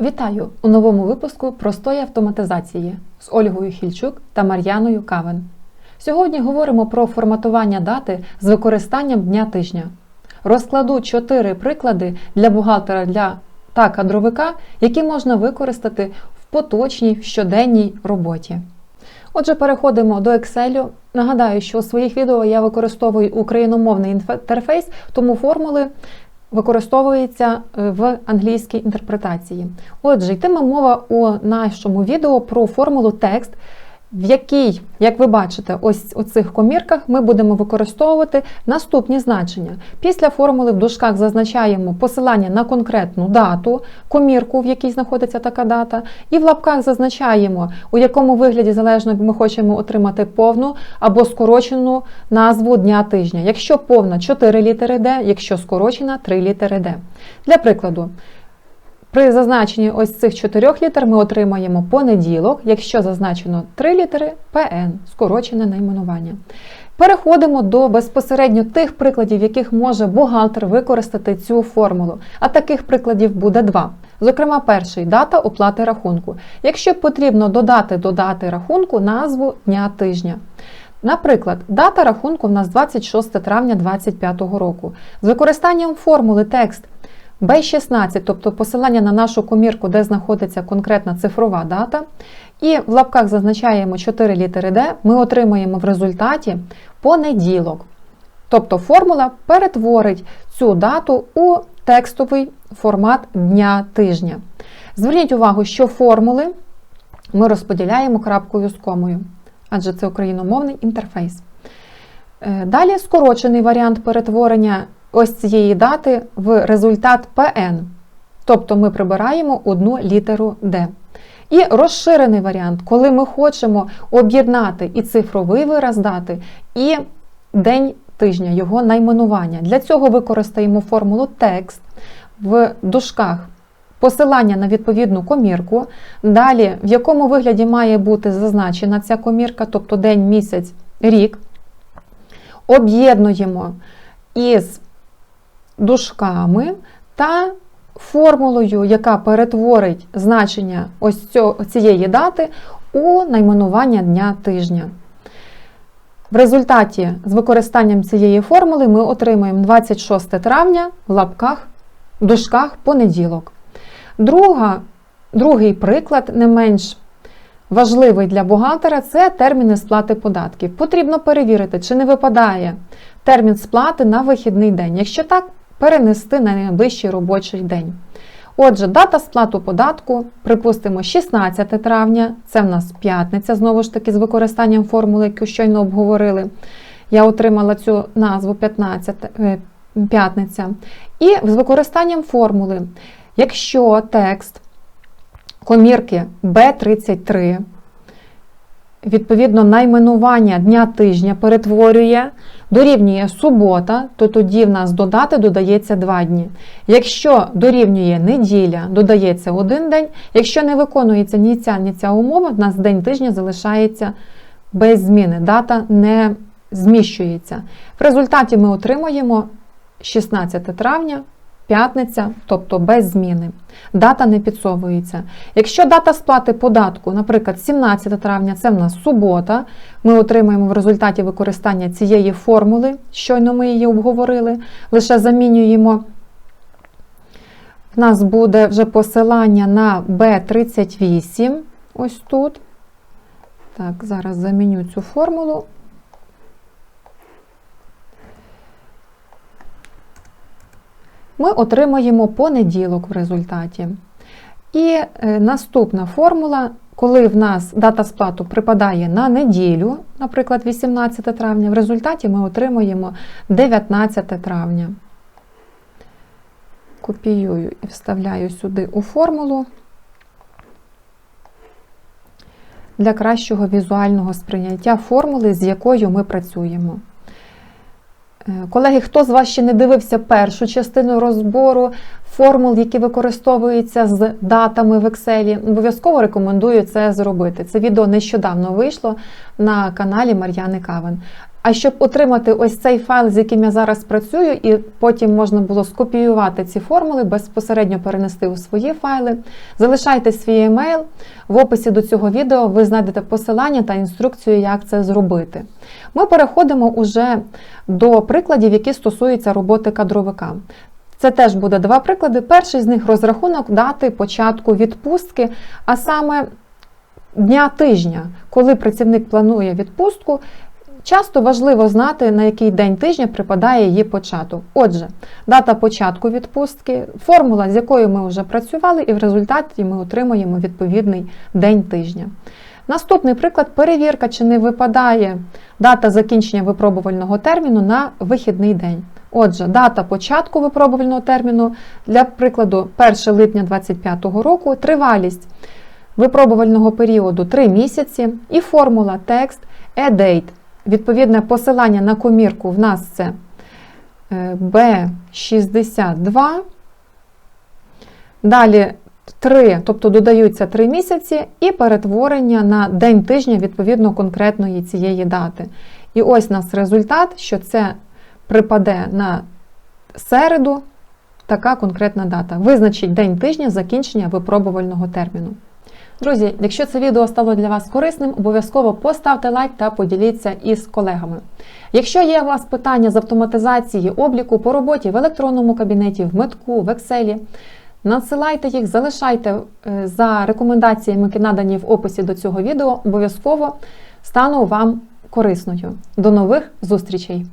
Вітаю у новому випуску простої автоматизації з Ольгою Хільчук та Мар'яною Кавен. Сьогодні говоримо про форматування дати з використанням дня тижня. Розкладу чотири приклади для бухгалтера для та кадровика, які можна використати в поточній щоденній роботі. Отже, переходимо до Excel. Нагадаю, що у своїх відео я використовую україномовний інтерфейс, тому формули використовуються е, в англійській інтерпретації. Отже, йтиме мова у нашому відео про формулу текст, в якій, як ви бачите, ось у цих комірках ми будемо використовувати наступні значення. Після формули в дужках зазначаємо посилання на конкретну дату, комірку, в якій знаходиться така дата, і в лапках зазначаємо, у якому вигляді залежно ми хочемо отримати повну або скорочену назву дня тижня. Якщо повна 4 літери Д, якщо скорочена 3 літери Д. Для прикладу. При зазначенні ось цих чотирьох літер ми отримаємо понеділок, якщо зазначено три літери ПН, скорочене найменування. Переходимо до безпосередньо тих прикладів, яких може бухгалтер використати цю формулу. А таких прикладів буде два. Зокрема, перший дата оплати рахунку. Якщо потрібно додати до дати рахунку назву дня тижня. Наприклад, дата рахунку в нас 26 травня 2025 року. З використанням формули текст B16, тобто посилання на нашу комірку, де знаходиться конкретна цифрова дата. І в лапках зазначаємо 4 літери D, ми отримаємо в результаті понеділок. Тобто формула перетворить цю дату у текстовий формат дня тижня. Зверніть увагу, що формули ми розподіляємо крапкою з комою, адже це україномовний інтерфейс. Е, далі скорочений варіант перетворення ось цієї дати в результат PN. Тобто ми прибираємо одну літеру D. І розширений варіант, коли ми хочемо об'єднати і цифровий вираз дати, і день тижня, його найменування. Для цього використаємо формулу текст в дужках. Посилання на відповідну комірку. Далі, в якому вигляді має бути зазначена ця комірка, тобто день, місяць, рік. Об'єднуємо із дужками та формулою, яка перетворить значення ось цієї дати у найменування дня тижня. В результаті з використанням цієї формули ми отримаємо 26 травня в лапках, в дужках понеділок. Друга, Другий приклад, не менш важливий для бухгалтера, це терміни сплати податків. Потрібно перевірити, чи не випадає термін сплати на вихідний день. Якщо так, перенести на найближчий робочий день. Отже, дата сплату податку, припустимо, 16 травня, це в нас п'ятниця, знову ж таки, з використанням формули, яку щойно обговорили. Я отримала цю назву 15, е, п'ятниця. І з використанням формули, якщо текст комірки B33 відповідно, найменування дня тижня перетворює, дорівнює субота, то тоді в нас додати додається 2 дні. Якщо дорівнює неділя, додається один день. Якщо не виконується ні ця, ні ця умова, в нас день тижня залишається без зміни. Дата не зміщується. В результаті ми отримуємо 16 травня п'ятниця, тобто без зміни. Дата не підсовується. Якщо дата сплати податку, наприклад, 17 травня, це в нас субота, ми отримаємо в результаті використання цієї формули, щойно ми її обговорили, лише замінюємо. В нас буде вже посилання на B38, ось тут. Так, зараз заміню цю формулу. Ми отримаємо понеділок в результаті. І е, наступна формула, коли в нас дата сплату припадає на неділю, наприклад, 18 травня, в результаті ми отримуємо 19 травня. Копіюю і вставляю сюди у формулу для кращого візуального сприйняття формули, з якою ми працюємо. Е, колеги, хто з вас ще не дивився першу частину розбору формул, які використовуються з датами в Excel, обов'язково рекомендую це зробити. Це відео нещодавно вийшло на каналі Мар'яни Кавен. А щоб отримати ось цей файл, з яким я зараз працюю, і потім можна було скопіювати ці формули, безпосередньо перенести у свої файли, залишайте свій емейл. В описі до цього відео ви знайдете посилання та інструкцію, як це зробити. Ми переходимо уже до прикладів, які стосуються роботи кадровика. Це теж буде два приклади. Перший з них розрахунок дати початку відпустки, а саме дня тижня, коли працівник планує відпустку. Часто важливо знати, на який день тижня припадає її початок. Отже, дата початку відпустки, формула, з якою ми вже працювали, і в результаті ми отримуємо відповідний день тижня. Наступний приклад перевірка, чи не випадає дата закінчення випробувального терміну на вихідний день. Отже, дата початку випробувального терміну, для прикладу, 1 липня 2025 року, тривалість випробувального періоду 3 місяці і формула текст e-date. Відповідне посилання на комірку в нас це е, B62. Далі 3, тобто додаються 3 місяці, і перетворення на день тижня відповідно конкретної цієї дати. І ось у нас результат, що це припаде на середу така конкретна дата. Визначить день тижня закінчення випробувального терміну. Друзі, якщо це відео стало для вас корисним, обов'язково поставте лайк та поділіться із колегами. Якщо є у вас питання з автоматизації обліку по роботі в електронному кабінеті, в метку, в Excel, надсилайте їх, залишайте е, за рекомендаціями, які надані в описі до цього відео, обов'язково стану вам корисною. До нових зустрічей!